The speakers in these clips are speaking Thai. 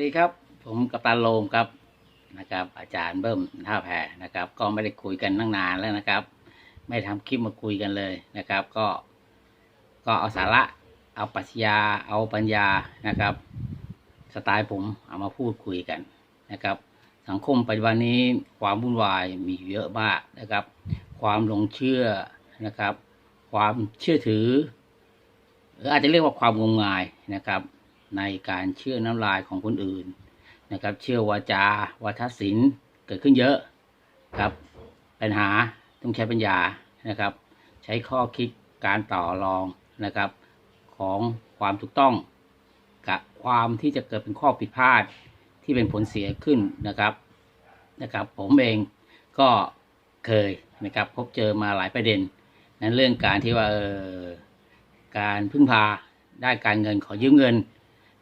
ดีครับ ผมกัปตันโลมครับนะครับ อาจารย์เบิ้มท่าแพนะครับ ก็ไม่ได้คุยกันตั้งนานแล้วนะครับ ไม่ทำคลิปมาคุยกันเลยนะครับ ก็ ก็เอาสาระเอาปรัชญาเอาปัญญานะครับ สไตล์ผมเอามาพูดคุยกันนะครับ สังคมปัจจุบันนี้ความวุ่นวายมีเยอะมากนะครับ ความหลงเชื่อนะครับ ความเชื่อถือ หรืออาจจะเรียกว่าความงมงายนะครับ ในการเชื่อน้ำลายของคนอื่นนะครับ เชื่อวาจาวาทศิลป์เกิดขึ้นเยอะครับปัญหาต้องใช้ปัญญานะครับ ใช้ข้อคิดการต่อรองนะครับ ของความถูกต้อง กับความที่จะเกิดเป็นข้อผิดพลาดที่เป็นผลเสียขึ้นนะครับนะครับ ผมเองก็เคยนะครับ พบเจอมาหลายประเด็น นั้นเรื่องการที่ว่าออการพึ่งพาได้การเงินขอยืมเงิน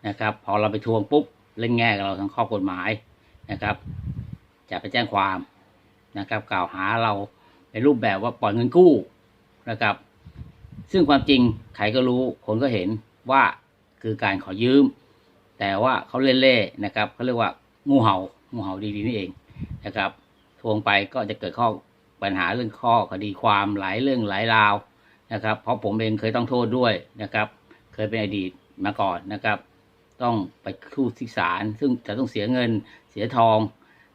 นะครับ พอเราไปทวงปุ๊บเล่นแง่กับเราทางข้อกฎหมายนะครับ จะไปแจ้งความนะครับ กล่าวหาเราในรูปแบบว่าปล่อยเงินกู้นะครับ ซึ่งความจริงใครก็รู้คนก็เห็นว่าคือการขอยืม แต่ว่าเขาเล่ๆนะครับเขาเรียกว่างูเห่างูเห่าดีๆนี่เองนะครับ ทวงไปก็จะเกิดข้อปัญหาเรื่องข้อคดีความหลายเรื่องหลายราวนะครับ เพราะผมเองเคยต้องโทษด้วยนะครับ เคยเป็นอดีตมาก่อนนะครับ ต้องไปคู่ที่ศาลซึ่งจะต้องเสียเงินเสียทอง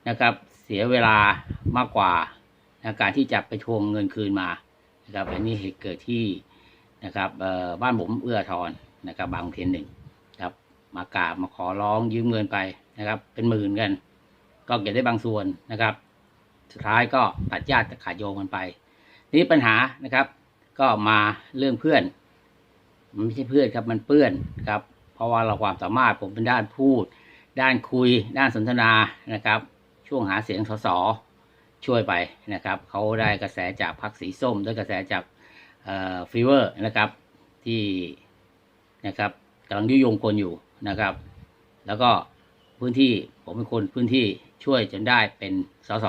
นะครับ เสียเวลามากกว่านะการที่จะไปทวงเงินคืนมานะครับอันนี้เหตุเกิดที่นะครับบ้านผมเอื้อทอนนะครับ บางเทนหนึ่งครับมากราบมาขอร้องยืมเงินไปนะครับ เป็นหมื่นกัน ก็เก็บได้บางส่วนนะครับ สุดท้ายก็ตัดญาติขาดโยงกันไป นี้ปัญหานะครับ ก็มาเรื่องเพื่อน มันไม่ใช่เพื่อนครับมันเปื้อนครับ ราะว่าเราความสามารถผมเป็นด้านพูด ด้านคุย ด้านสนทนานะครับ ช่วงหาเสียงสสช่วยไปนะครับเขาได้กระแสจากพรรคสีส้มได้กระแสจากฟีเวอร์นะครับที่นะครับกำลังยุยงคนอยู่นะครับ แล้วก็พื้นที่ผมเป็นคนพื้นที่ช่วยจนได้เป็นสส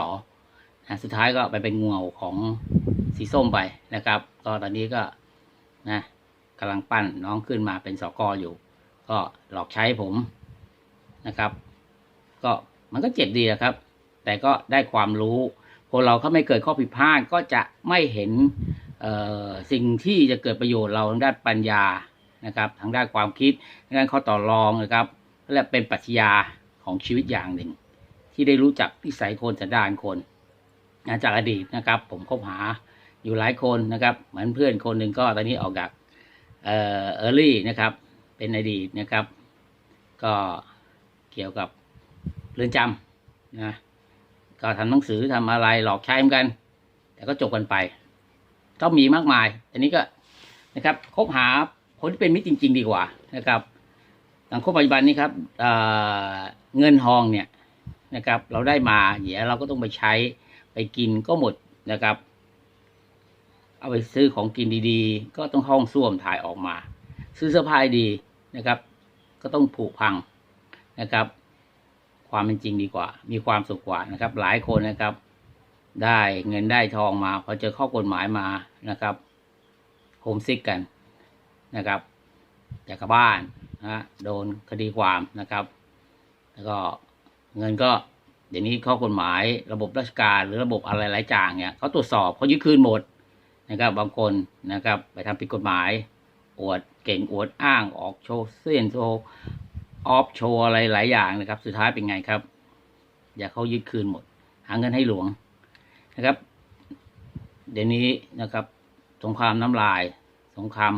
นะสุดท้ายก็ไปเป็นเห่าของสีส้มไปนะครับ ก็ตอนนี้ก็นะกำลังปั้นน้องขึ้นมาเป็นสกออยู่ ก็หลอกใช้ผมนะครับ ก็มันก็เจ็บดีนะครับ แต่ก็ได้ความรู้คนเราเขาไม่เกิดข้อผิดพลาดก็จะไม่เห็นสิ่งที่จะเกิดประโยชน์เราทางด้านปัญญานะครับ ทางด้านความคิดทางด้านข้อต่อรองนะครับและเป็นปรัชญาของชีวิตอย่างหนึ่ง ที่ได้รู้จักนิสัยคนสันดานคนนะจากอดีตนะครับ ผมคบหาอยู่หลายคนนะครับ เหมือนเพื่อนคนหนึ่งก็ตอนนี้ออกจากเออเออร์ลี่นะครับ เป็นอดีตนะครับ ก็เกี่ยวกับเรือนจำนะก็ทำหนังสือทำอะไรหลอกใช้เหมือนกัน แต่ก็จบกันไป ก็มีมากมาย อันนี้ก็นะครับคบหาคนที่เป็นมิตรจริง ๆ ดีกว่านะครับสังคมปัจจุบันนี้ครับเเงินทองเนี่ยนะครับ เราได้มาเดี๋ยวเราก็ต้องไปใช้ไปกินก็หมดนะครับ เอาไปซื้อของกินดีๆ ก็ต้องห้องส้วมถ่ายออกมา ซื้อเสื้อผ้าดี นะครับ ก็ต้องผูกพังนะครับ ความเป็นจริงดีกว่า มีความสุขกว่านะครับ หลายคนนะครับ ได้เงินได้ทองมาพอเจอข้อกฎหมายมานะครับโฮมซิกกันนะครับจากบ้านนะโดนคดีความนะครับ แล้วก็เงินก็เดี๋ยวนี้ข้อกฎหมายระบบราชการหรือระบบอะไรหลายอย่างเนี่ยเขาตรวจสอบเขายึดคืนหมดนะครับ บางคนนะครับ ไปทำผิดกฎหมาย อวดเก่งอวดอ้างออกโชว์เส้นโชว์ออฟโชว์อะไรหลายอย่างนะครับ สุดท้ายเป็นไงครับ อย่าเขายึดคืนหมด หาเงินให้หลวงนะครับ เดี๋ยวนี้นะครับ สงครามน้ำลาย สงคราม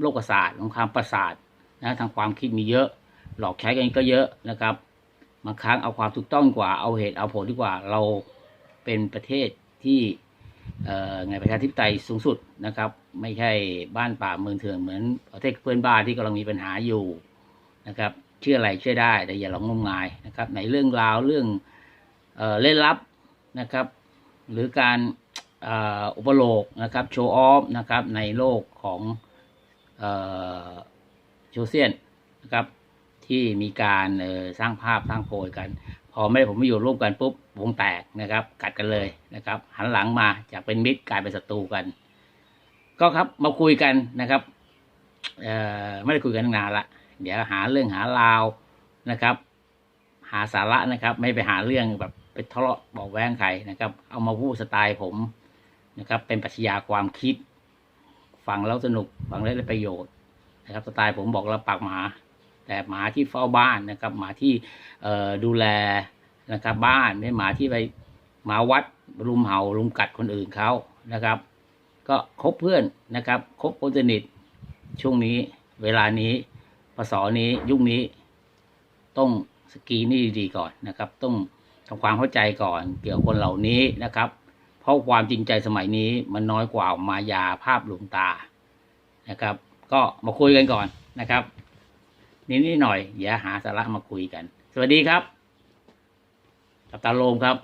โรคประสาทสงครามประสาทนะทางความคิดมีเยอะ หลอกใช้กันก็เยอะนะครับบางครั้งเอาความถูกต้องกว่าเอาเหตุเอาผลดีกว่าเราเป็นประเทศที่ ไงประชาธิปไตยสูงสุดนะครับ ไม่ใช่บ้านป่าเมืองเถื่อนเหมือนประเทศเพื่อนบ้านที่กำลังมีปัญหาอยู่นะครับเชื่ออะไรเชื่อได้แต่อย่าหลงงมงายนะครับในเรื่องราวเรื่องเออเล่นลับนะครับ หรือการอ,อุปโลกนะครับโชว์ออฟนะครับในโลกของโชเซียนนะครับที่มีการสร้างภาพสร้างโพยกัน พอไม่ได้ผมไม่อยู่ร่วมกันปุ๊บวงแตกนะครับ กัดกันเลยนะครับ หันหลังมาจากเป็นมิตรกลายเป็นศัตรูกัน ก็ครับมาคุยกันนะครับไม่ได้คุยกันตั้งนานละเดี๋ยวหาเรื่องหาราวนะครับ หาสาระนะครับ ไม่ไปหาเรื่องแบบไปทะเลาะบอกแว้งใครนะครับ เอามาพูดสไตล์ผมนะครับ เป็นปัชญาความคิดฟังแล้วสนุกฟังแล้วได้ประโยชน์นะครับ สไตล์ผมบอกแล้วปากหมา แต่หมาที่เฝ้าบ้านนะครับ หมาที่ดูแลนะครับบ้านไม่หมาที่ไปหมาวัดรุมเห่ารุมกัดคนอื่นเขานะครับ ก็คบเพื่อนนะครับคบคนสนิทช่วงนี้เวลานี้พศนี้ยุคนี้ ต้องสกีนนี่ดีๆก่อนนะครับ ต้องทำความเข้าใจก่อนเกี่ยวกับคนเหล่านี้นะครับ เพราะความจริงใจสมัยนี้มันน้อยกว่ามายาภาพลวงตานะครับ ก็มาคุยกันก่อนนะครับ นิดนิดหน่อยอย่าหาสาระมาคุยกัน สวัสดีครับ กับตาโลมครับ